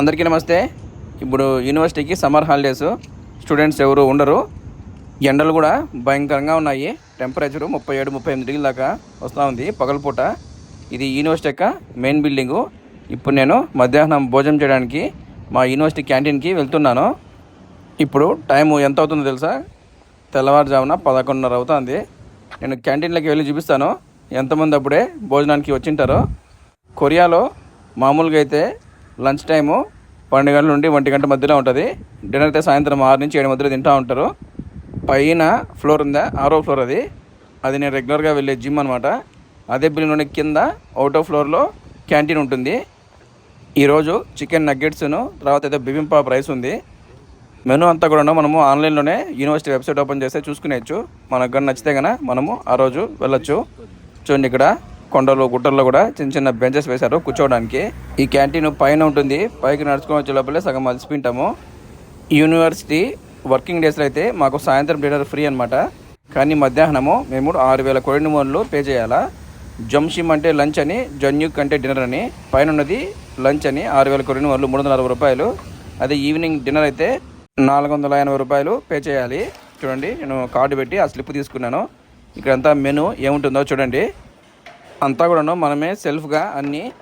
అందరికీ నమస్తే. ఇప్పుడు యూనివర్సిటీకి సమ్మర్ హాలిడేస్. స్టూడెంట్స్ ఎవరు ఉండరు. ఎండలు కూడా భయంకరంగా ఉన్నాయి. టెంపరేచరు ముప్పై ఏడు ముప్పై ఎనిమిది డిగ్రీల దాకా వస్తూ ఉంది. పగలపూట. ఇది యూనివర్సిటీ యొక్క మెయిన్ బిల్డింగు. ఇప్పుడు నేను మధ్యాహ్నం భోజనం చేయడానికి మా యూనివర్సిటీ క్యాంటీన్కి వెళ్తున్నాను. ఇప్పుడు టైము ఎంత అవుతుందో తెలుసా? తెల్లవారుజామున పదకొండున్నర అవుతుంది. నేను క్యాంటీన్లోకి వెళ్ళి చూపిస్తాను. ఎంతమంది అప్పుడే భోజనానికి వచ్చింటారో. కొరియాలో మామూలుగా అయితే లంచ్ టైము పన్నెండు గంటల నుండి ఒంటి గంట మధ్యలో ఉంటుంది. డిన్నర్ అయితే సాయంత్రం ఆరు నుంచి ఏడు మధ్యలో తింటూ ఉంటారు. పైన ఫ్లోర్ ఉందా? ఆరో ఫ్లోర్ అది. అది నేను రెగ్యులర్గా వెళ్ళే జిమ్ అనమాట అదే బిల్డింగ్లోని కింద అవుటో ఫ్లోర్లో క్యాంటీన్ ఉంటుంది. ఈరోజు చికెన్ నగ్గెట్స్ను తర్వాత అయితే బిబింపాప్ రైస్ ఉంది. మెనూ అంతా కూడా మనము ఆన్లైన్లోనే యూనివర్సిటీ వెబ్సైట్ ఓపెన్ చేస్తే చూసుకునేచ్చు మనకు కానీ నచ్చితే కనుక మనము ఆ రోజు వెళ్ళొచ్చు. చూడండి ఇక్కడ. కొండలు గుట్టల్లో కూడా చిన్న చిన్న బెంచెస్ వేశారు కూర్చోవడానికి. ఈ క్యాంటీన్ పైన ఉంటుంది. పైకి నడుచుకొని వచ్చే లోపలే సగం అలసిపోయింటాము యూనివర్సిటీ వర్కింగ్ డేస్లో అయితే మాకు సాయంత్రం డిన్నర్ ఫ్రీ అనమాట కానీ మధ్యాహ్నము మేము ఆరు వేల కొన్ని మూలలు పే చేయాలా? జంషిమ్ అంటే లంచ్ అని జన్యుక్ అంటే డిన్నర్ అని. పైన ఉన్నది లంచ్ అని ఆరు వేల కొన్ని మూలలు మూడు వందల అరవై రూపాయలు. అదే ఈవినింగ్ డిన్నర్ అయితే నాలుగు వందల ఎనభై రూపాయలు పే చేయాలి. చూడండి నేను కార్డు పెట్టి ఆ స్లిప్ తీసుకున్నాను. ఇక్కడంతా మెనూ ఏముంటుందో చూడండి. అంతా కూడాను మనమే సెల్ఫ్గా అన్నీ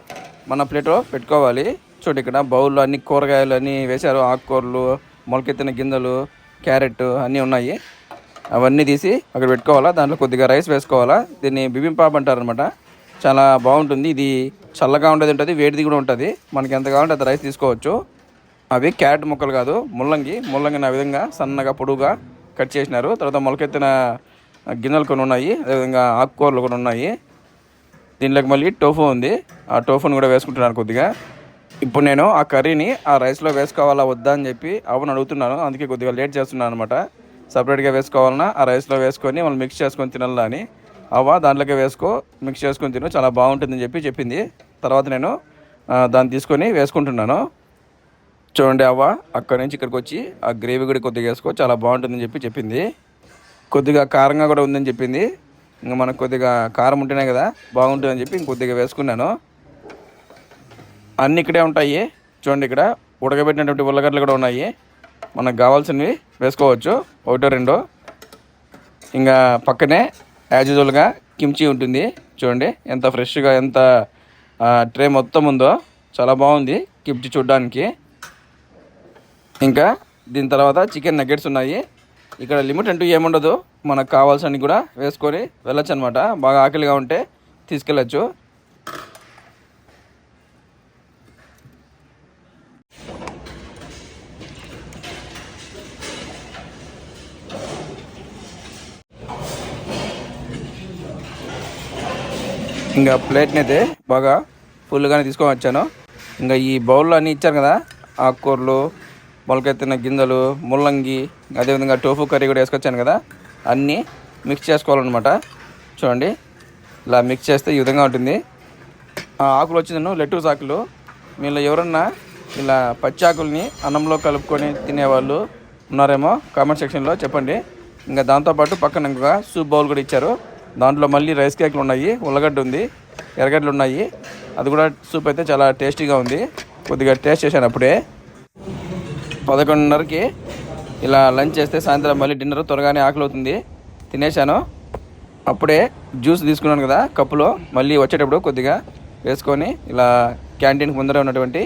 మన ప్లేట్లో పెట్టుకోవాలి. చూడు ఇక్కడ బౌల్లో అన్ని కూరగాయలు అన్నీ వేశారు. ఆకుకూరలు మొలకెత్తిన గింజలు క్యారెట్ అన్నీ ఉన్నాయి. అవన్నీ తీసి అక్కడ పెట్టుకోవాలా? దాంట్లో కొద్దిగా రైస్ వేసుకోవాలా? దీన్ని బిబింపాప్ అంటారనమాట చాలా బాగుంటుంది. ఇది చల్లగా ఉండేది ఉంటుంది వేడిది కూడా ఉంటుంది. మనకి ఎంత కావాలంటే అంత రైస్ తీసుకోవచ్చు. అవి క్యారెట్ ముక్కలు కాదు ముల్లంగి. ముల్లంగిని ఆ విధంగా సన్నగా పొడువుగా కట్ చేసినారు. తర్వాత మొలకెత్తిన గిన్నెలు కొన్ని ఉన్నాయి. అదేవిధంగా ఆకుకూరలు కూడా ఉన్నాయి. దీనిలోకి మళ్ళీ టోఫో ఉంది. ఆ టోఫోని కూడా వేసుకుంటున్నాను కొద్దిగా. ఇప్పుడు నేను ఆ కర్రీని ఆ రైస్లో వేసుకోవాలా వద్దా అని చెప్పి అవును అడుగుతున్నాను. అందుకే కొద్దిగా లేట్ చేస్తున్నాను అనమాట సపరేట్గా వేసుకోవాలన్నా ఆ రైస్లో వేసుకొని మనం మిక్స్ చేసుకొని తినాలా అని. అవ్వ దాంట్లోకి వేసుకో మిక్స్ చేసుకొని తిను చాలా బాగుంటుందని చెప్పి చెప్పింది. తర్వాత నేను దాన్ని తీసుకొని వేసుకుంటున్నాను. చూడండి అవ్వ అక్కడి నుంచి ఇక్కడికి వచ్చి ఆ గ్రేవీ కూడా కొద్దిగా వేసుకో చాలా బాగుంటుందని చెప్పి చెప్పింది. కొద్దిగా కారంగా కూడా ఉందని చెప్పింది. ఇంకా మనకు కొద్దిగా కారం ఉంటేనే కదా బాగుంటుందని చెప్పి ఇంకొద్దిగా వేసుకున్నాను. అన్నీ ఇక్కడే ఉంటాయి. చూడండి ఇక్కడ ఉడకబెట్టినటువంటి ఉల్లగడ్డలు కూడా ఉన్నాయి. మనకు కావాల్సినవి వేసుకోవచ్చు. ఒకటో రెండో. ఇంకా పక్కనే యాజ్ యూజువల్గా కిమ్చి ఉంటుంది. చూడండి ఎంత ఫ్రెష్గా ఎంత ట్రే మొత్తం ఉందో చాలా బాగుంది కిమ్చి చూడడానికి. ఇంకా దీని తర్వాత చికెన్ నగ్గెట్స్ ఉన్నాయి. ఇక్కడ లిమిట్ అంటూ ఏముండదు. మనకు కావాల్సినవి కూడా వేసుకొని వెళ్ళొచ్చు అనమాట బాగా ఆకలిగా ఉంటే తీసుకెళ్ళచ్చు. ఇంకా ప్లేట్ని అయితే బాగా ఫుల్గానే తీసుకొని వచ్చాను. ఇంకా ఈ బౌల్లో అన్నీ ఇచ్చారు కదా ఆకుకూరలు మొలకెత్తిన గింజలు ముల్లంగి అదేవిధంగా టోఫు కర్రీ కూడా వేసుకొచ్చాను కదా అన్నీ మిక్స్ చేసుకోవాలన్నమాట. చూడండి ఇలా మిక్స్ చేస్తే ఈ విధంగా ఉంటుంది. ఆ ఆకులు వచ్చిందను లెట్టూస్ ఆకులు. మీలో ఎవరన్నా ఇలా పచ్చి ఆకుల్ని అన్నంలో కలుపుకొని తినేవాళ్ళు ఉన్నారేమో కామెంట్ సెక్షన్లో చెప్పండి. ఇంకా దాంతోపాటు పక్కన ఇంకా సూప్ బౌల్ కూడా ఇచ్చారు. దాంట్లో మళ్ళీ రైస్ కేక్లు ఉన్నాయి ఉల్లగడ్డ ఉంది ఎర్రగడ్డలు ఉన్నాయి. అది కూడా సూప్ అయితే చాలా టేస్టీగా ఉంది. కొద్దిగా టేస్ట్ చేశాను అప్పుడే. పదకొండున్నరకి ఇలా లంచ్ చేస్తే సాయంత్రం మళ్ళీ డిన్నర్ త్వరగానే ఆకలి అవుతుంది తినేశాను. అప్పుడే జ్యూస్ తీసుకున్నాను కదా కప్పులో. మళ్ళీ వచ్చేటప్పుడు కొద్దిగా వేసుకొని ఇలా క్యాంటీన్కి ముందర ఉన్నటువంటి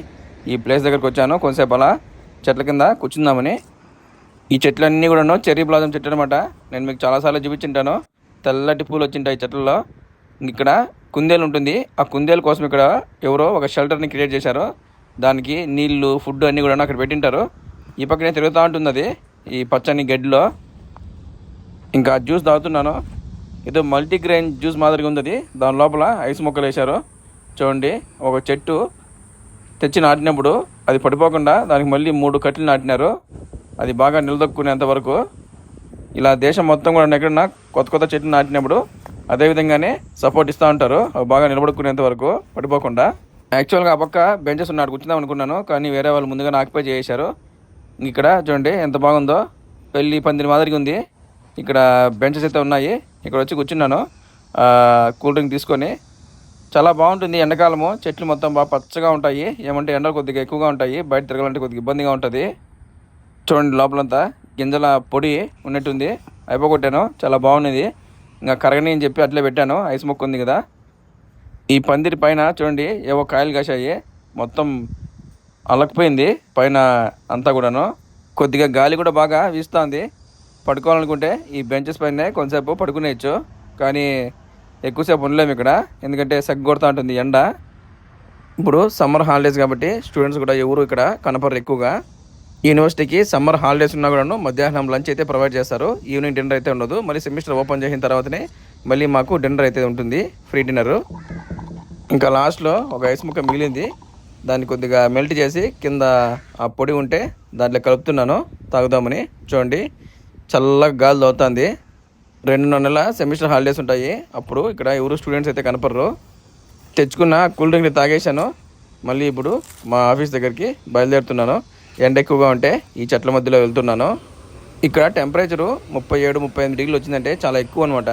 ఈ ప్లేస్ దగ్గరికి వచ్చాను. కొంతసేపు అలా చెట్ల కింద కూర్చుందామని. ఈ చెట్లన్నీ కూడాను చెర్రీ బ్లాజం చెట్టు అనమాట నేను మీకు చాలాసార్లు చూపించింటాను. తెల్లటి పూలు వచ్చింటాయి చెట్లలో. ఇక్కడ కుందేలు ఉంటుంది. ఆ కుందేలు కోసం ఇక్కడ ఎవరో ఒక షెల్టర్ని క్రియేట్ చేశారు. దానికి నీళ్ళు ఫుడ్ అన్నీ కూడా అక్కడ పెట్టింటారు. ఈ పక్కనే తిరుగుతూ ఉంటుంది ఈ పచ్చని గడ్డిలో. ఇంకా జ్యూస్ తాగుతున్నాను. ఏదో మల్టీగ్రెయిన్ జ్యూస్ మాదిరిగా ఉంది అది దాని లోపల ఐస్ మొక్కలు వేశారు. చూడండి ఒక చెట్టు తెచ్చి నాటినప్పుడు అది పడిపోకుండా దానికి మళ్ళీ మూడు కట్టెలు నాటినారు. అది బాగా నిలదొక్కునేంత వరకు. ఇలా దేశం మొత్తం కూడా ఎక్కడన్నా కొత్త కొత్త చెట్లు నాటినప్పుడు అదే విధంగానే సపోర్ట్ ఇస్తూ ఉంటారు. అవి బాగా నిలబడుకునేంత వరకు పడిపోకుండా. యాక్చువల్గా ఆ పక్క బెంచెస్ ఉన్నాడు కూర్చుందాం అనుకున్నాను. కానీ వేరే వాళ్ళు ముందుగానే ఆక్యుపై చేశారు. ఇక్కడ చూడండి ఎంత బాగుందో. పెళ్ళి పందిరి మాదిరిగా ఉంది. ఇక్కడ బెంచెస్ అయితే ఉన్నాయి. ఇక్కడ వచ్చి కూర్చున్నాను. కూల్ డ్రింక్ తీసుకొని. చాలా బాగుంటుంది ఎండాకాలము. చెట్లు మొత్తం బాగా పచ్చగా ఉంటాయి. ఏమంటే ఎండలు కొద్దిగా ఎక్కువగా ఉంటాయి. బయట తిరగాలంటే కొద్దిగా ఇబ్బందిగా ఉంటుంది. చూడండి లోపలంతా గింజల పొడి ఉన్నట్టుంది. అయిపోగొట్టాను. చాలా బాగున్నది ఇంకా కరగని అని చెప్పి అట్లే పెట్టాను. ఐస్ మొక్క ఉంది కదా. ఈ పందిరి పైన చూడండి ఏవో కాయలు కాశాయి. మొత్తం అలకపోయింది పైన అంతా కూడాను. కొద్దిగా గాలి కూడా బాగా వీస్తుంది. పడుకోవాలనుకుంటే ఈ బెంచెస్ పైన కొంతసేపు పడుకునేయచ్చు కానీ ఎక్కువసేపు ఉండలేము ఇక్కడ. ఎందుకంటే సగ్గు కొడుతూ ఉంటుంది ఎండ. ఇప్పుడు సమ్మర్ హాలిడేస్ కాబట్టి స్టూడెంట్స్ కూడా ఎవరు ఇక్కడ కనపడరు ఎక్కువగా. యూనివర్సిటీకి సమ్మర్ హాలిడేస్ ఉన్నా కూడాను మధ్యాహ్నం లంచ్ అయితే ప్రొవైడ్ చేస్తారు. ఈవినింగ్ డిన్నర్ అయితే ఉండదు. మళ్ళీ సెమిస్టర్ ఓపెన్ చేసిన తర్వాతనే మళ్ళీ మాకు డిన్నర్ అయితే ఉంటుంది. Free dinner. ఇంకా లాస్ట్లో ఒక ఐస్ ముక్క మిగిలింది. దాన్ని కొద్దిగా మెల్ట్ చేసి కింద ఆ పొడి ఉంటే దాంట్లో కలుపుతున్నాను తాగుదామని. చూడండి చల్లగా గాలి తోస్తుంది రెండు నెలల సెమిస్టర్ హాలిడేస్ ఉంటాయి. అప్పుడు ఇక్కడ ఎవరు స్టూడెంట్స్ అయితే కనపడరు. తెచ్చుకున్న కూల్ డ్రింక్ని తాగేశాను. మళ్ళీ ఇప్పుడు మా ఆఫీస్ దగ్గరికి బయలుదేరుతున్నాను. ఎండ ఎక్కువగా ఉంటే ఈ చెట్ల మధ్యలో వెళ్తున్నాను. ఇక్కడ టెంపరేచరు ముప్పై ఏడు ముప్పై ఎనిమిది డిగ్రీలు వచ్చిందంటే చాలా ఎక్కువ అనమాట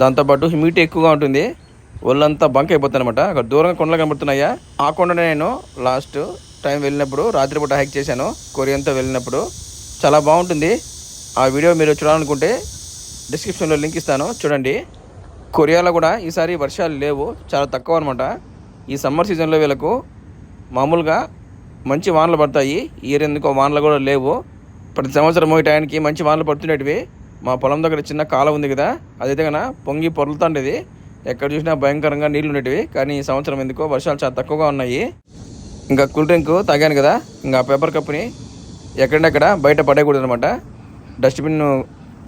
దాంతోపాటు హ్యూమిడిటీ ఎక్కువగా ఉంటుంది. ఒళ్ళంతా బంక్ అయిపోతుంది అనమాట అక్కడ దూరంగా కొండలు కనబడుతున్నాయా? ఆ కొండనే నేను లాస్ట్ టైం వెళ్ళినప్పుడు రాత్రిపూట హైక్ చేశాను. కొరియంతో వెళ్ళినప్పుడు చాలా బాగుంటుంది. ఆ వీడియో మీరు చూడాలనుకుంటే డిస్క్రిప్షన్లో లింక్ ఇస్తాను. చూడండి. కొరియాలో కూడా ఈసారి వర్షాలు లేవు. చాలా తక్కువ అనమాట ఈ సమ్మర్ సీజన్లో వీళ్ళకు మామూలుగా మంచి వానలు పడతాయి. ఇయర్ ఎందుకో వానలు కూడా లేవు. ప్రతి సంవత్సరం ఈ టైంకి మంచి వానలు పడుతుండేటివి మా పొలం దగ్గర చిన్న కాలం ఉంది కదా అదైతే కన్నా పొంగి పొరలుతుండేది. ఎక్కడ చూసినా భయంకరంగా నీళ్ళు ఉండేటివి కానీ ఈ సంవత్సరం ఎందుకో వర్షాలు చాలా తక్కువగా ఉన్నాయి. ఇంకా కూల్ డ్రింక్ తాగాను కదా ఇంకా పేపర్ కప్ని ఎక్కడెక్కడ బయట పడేయకూడదు అనమాట డస్ట్బిన్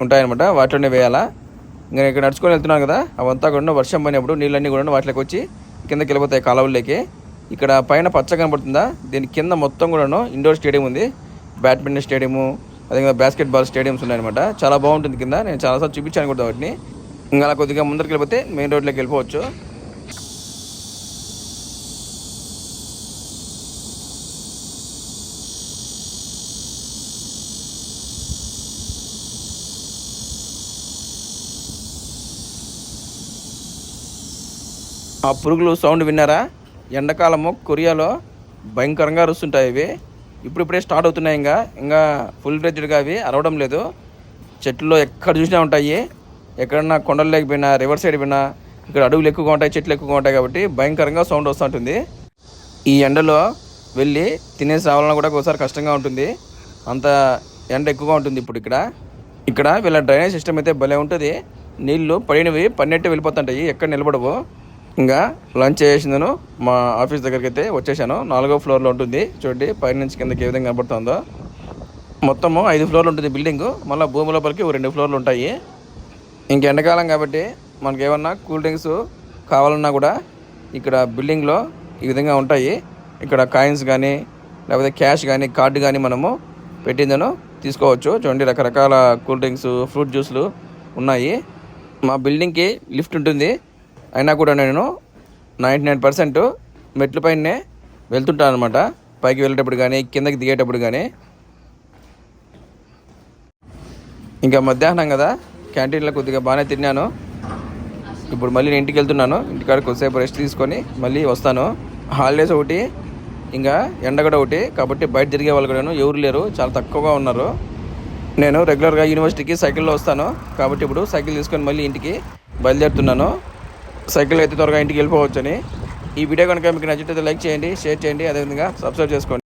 ఉంటాయన్నమాట వాటిలోనే వేయాలా. ఇంకా ఇక్కడ నడుచుకొని వెళ్తున్నాను కదా అవంతా కూడా వర్షం పడినప్పుడు నీళ్ళన్నీ కూడా వాటిలోకి వచ్చి కిందకి వెళ్ళిపోతాయి కాలువల్లోకి. ఇక్కడ పైన పచ్చ కనబడుతుందా? దీని కింద మొత్తం కూడాను ఇండోర్ స్టేడియం ఉంది. బ్యాడ్మింటన్ స్టేడియము అదేవిధంగా బాస్కెట్బాల్ స్టేడియంస్ ఉన్నాయన్నమాట. చాలా బాగుంటుంది కింద నేను చాలాసార్లు చూపించాను కూడా వాటిని. ఇంకా అలా కొద్దిగా ముందరికి వెళ్ళిపోతే మెయిన్ రోడ్లోకి వెళ్ళిపోవచ్చు. ఆ పురుగులు సౌండ్ విన్నారా? ఎండాకాలము కొరియాలో భయంకరంగా అరుస్తుంటాయి ఇవి. ఇప్పుడిప్పుడే స్టార్ట్ అవుతున్నాయి ఇంకా. ఇంకా ఫుల్ ఫ్లెడ్జ్డ్గా అవి అరవడం లేదు. చెట్లు ఎక్కడ చూసినా ఉంటాయి. ఎక్కడన్నా కొండలు లేకపోయినా రివర్ సైడ్ పోయినా ఇక్కడ అడవులు ఎక్కువగా ఉంటాయి చెట్లు ఎక్కువగా ఉంటాయి కాబట్టి భయంకరంగా సౌండ్ వస్తుంటుంది ఈ ఎండలో వెళ్ళి తినేసి రావాలన్నా కూడా ఒకసారి కష్టంగా ఉంటుంది. అంత ఎండ ఎక్కువగా ఉంటుంది ఇప్పుడు ఇక్కడ. ఇక్కడ వీళ్ళ డ్రైనేజ్ సిస్టమ్ అయితే భలే ఉంటుంది. నీళ్ళు పడినవి పన్నెట్టు వెళ్ళిపోతుంటాయి ఎక్కడ నిలబడవు. ఇంకా లంచ్ చేసిందను మా ఆఫీస్ దగ్గరికి అయితే వచ్చేసాను. నాలుగో ఫ్లోర్లో ఉంటుంది. చూడండి పైనుంచి కిందకి ఏ విధంగా కనబడుతుందో. మొత్తము ఐదు ఫ్లోర్లు ఉంటుంది బిల్డింగ్. మళ్ళీ భూమి లోపలికి రెండు ఫ్లోర్లు ఉంటాయి. ఇంక ఎండాకాలం కాబట్టి మనకి ఏమన్నా కూల్ డ్రింక్స్ కావాలన్నా కూడా ఇక్కడ బిల్డింగ్లో ఈ విధంగా ఉంటాయి. ఇక్కడ కాయిన్స్ కానీ లేకపోతే క్యాష్ కానీ కార్డు కానీ మనము పెట్టిందను తీసుకోవచ్చు. చూడండి రకరకాల కూల్ డ్రింక్స్ ఫ్రూట్ జ్యూస్లు ఉన్నాయి. మా బిల్డింగ్కి లిఫ్ట్ ఉంటుంది. అయినా కూడా నేను నైంటీ నైన్ పర్సెంట్ మెట్ల పైనే వెళ్తుంటాను అనమాట పైకి వెళ్ళేటప్పుడు కానీ కిందకి దిగేటప్పుడు కానీ ఇంకా మధ్యాహ్నం కదా. క్యాంటీన్లో కొద్దిగా బాగానే తిన్నాను. ఇప్పుడు మళ్ళీ నేను ఇంటికి వెళ్తున్నాను. ఇంటికాడ కొద్దిసేపు రెస్ట్ తీసుకొని మళ్ళీ వస్తాను. హాలిడేస్ ఒకటి ఇంకా ఎండ కూడా ఒకటి. కాబట్టి బయట తిరిగే వాళ్ళు కూడాను ఎవరు లేరు. చాలా తక్కువగా ఉన్నారు. నేను రెగ్యులర్గా యూనివర్సిటీకి సైకిల్లో వస్తాను. కాబట్టి ఇప్పుడు సైకిల్ తీసుకొని మళ్ళీ ఇంటికి బయలుదేరుతున్నాను. సైకిల్ అయితే త్వరగా ఇంటికి వెళ్ళిపోవచ్చని. ఈ వీడియో కనుక మీకు నచ్చితే లైక్ చేయండి షేర్ చేయండి. అదేవిధంగా సబ్స్క్రైబ్ చేసుకోండి.